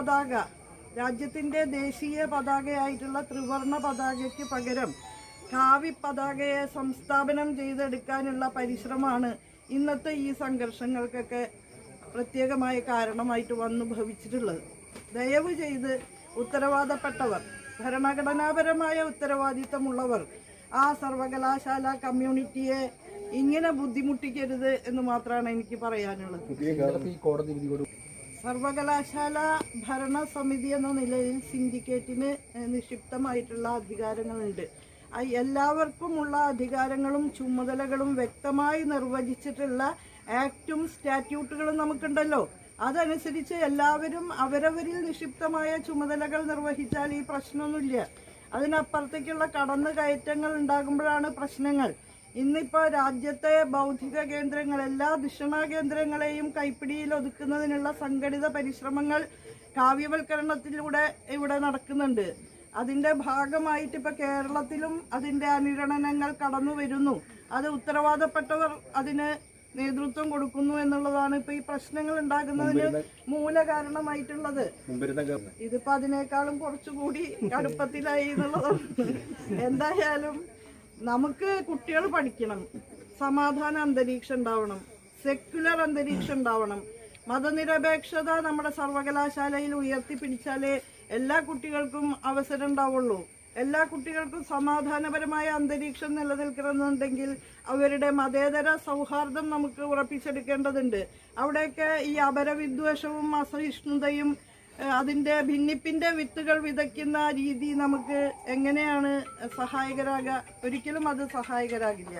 പതാക. രാജ്യത്തിന്റെ ദേശീയ പതാകയായിട്ടുള്ള ത്രിവർണ പതാകയ്ക്ക് പകരം കാവി പതാകയെ സംസ്ഥാപനം ചെയ്തെടുക്കാനുള്ള പരിശ്രമമാണ് ഇന്നത്തെ ഈ സംഘർഷങ്ങൾക്കൊക്കെ പ്രത്യേകമായ കാരണമായിട്ട് വന്നു ഭവിച്ചിട്ടുള്ളത്. ദയവ് ചെയ്ത് ഉത്തരവാദപ്പെട്ടവർ ഭരണഘടനാപരമായ ഉത്തരവാദിത്തമുള്ളവർ ആ സർവകലാശാല കമ്മ്യൂണിറ്റിയെ ഇങ്ങനെ ബുദ്ധിമുട്ടിക്കരുത് എന്ന് മാത്രമാണ് എനിക്ക് പറയാനുള്ളത്. സർവകലാശാല ഭരണസമിതി എന്ന നിലയിൽ സിൻഡിക്കേറ്റിന് നിക്ഷിപ്തമായിട്ടുള്ള അധികാരങ്ങളുണ്ട്. എല്ലാവർക്കുമുള്ള അധികാരങ്ങളും ചുമതലകളും വ്യക്തമായി നിർവചിച്ചിട്ടുള്ള ആക്റ്റും സ്റ്റാറ്റ്യൂട്ടുകളും നമുക്കുണ്ടല്ലോ. അതനുസരിച്ച് എല്ലാവരും അവരവരിൽ നിക്ഷിപ്തമായ ചുമതലകൾ നിർവഹിച്ചാൽ ഈ പ്രശ്നമൊന്നുമില്ല. അതിനപ്പുറത്തേക്കുള്ള കടന്നു കയറ്റങ്ങൾ ഉണ്ടാകുമ്പോഴാണ് പ്രശ്നങ്ങൾ. ഇന്നിപ്പോൾ രാജ്യത്തെ ബൗദ്ധിക കേന്ദ്രങ്ങൾ എല്ലാ ധിഷണ കേന്ദ്രങ്ങളെയും കൈപ്പിടിയിൽ ഒതുക്കുന്നതിനുള്ള സംഘടിത പരിശ്രമങ്ങൾ കാവ്യവൽക്കരണത്തിലൂടെ ഇവിടെ നടക്കുന്നുണ്ട്. അതിന്റെ ഭാഗമായിട്ട് ഇപ്പൊ കേരളത്തിലും അതിന്റെ അനുരണനങ്ങൾ കടന്നു വരുന്നു. അത് ഉത്തരവാദപ്പെട്ടവർ അതിന് നേതൃത്വം കൊടുക്കുന്നു എന്നുള്ളതാണ് ഇപ്പൊ ഈ പ്രശ്നങ്ങൾ ഉണ്ടാകുന്നതിന് മൂല കാരണമായിട്ടുള്ളത് ഇതിപ്പോ അതിനേക്കാളും കുറച്ചുകൂടി കടുപ്പത്തിലായി എന്നുള്ളതാണ്. എന്തായാലും നമുക്ക് കുട്ടികൾ പഠിക്കണം. സമാധാന അന്തരീക്ഷം ഉണ്ടാവണം. സെക്യുലർ അന്തരീക്ഷം ഉണ്ടാവണം. മതനിരപേക്ഷത നമ്മുടെ സർവകലാശാലയിൽ ഉയർത്തിപ്പിടിച്ചാലേ എല്ലാ കുട്ടികൾക്കും അവസരം ഉണ്ടാവുള്ളൂ. എല്ലാ കുട്ടികൾക്കും സമാധാനപരമായ അന്തരീക്ഷം നിലനിൽക്കണമെന്നുണ്ടെങ്കിൽ അവരുടെ മതേതര സൗഹാർദ്ദം നമുക്ക് ഉറപ്പിച്ചെടുക്കേണ്ടതുണ്ട്. അവിടെയൊക്കെ ഈ അപരവിദ്വേഷവും അസഹിഷ്ണുതയും ഏഹ് അതിന്റെ ഭിന്നിപ്പിന്റെ വിത്തുകൾ വിതയ്ക്കുന്ന രീതി നമുക്ക് എങ്ങനെയാണ് സഹായകരാകുക ഒരിക്കലും അത് സഹായകരാകില്ല.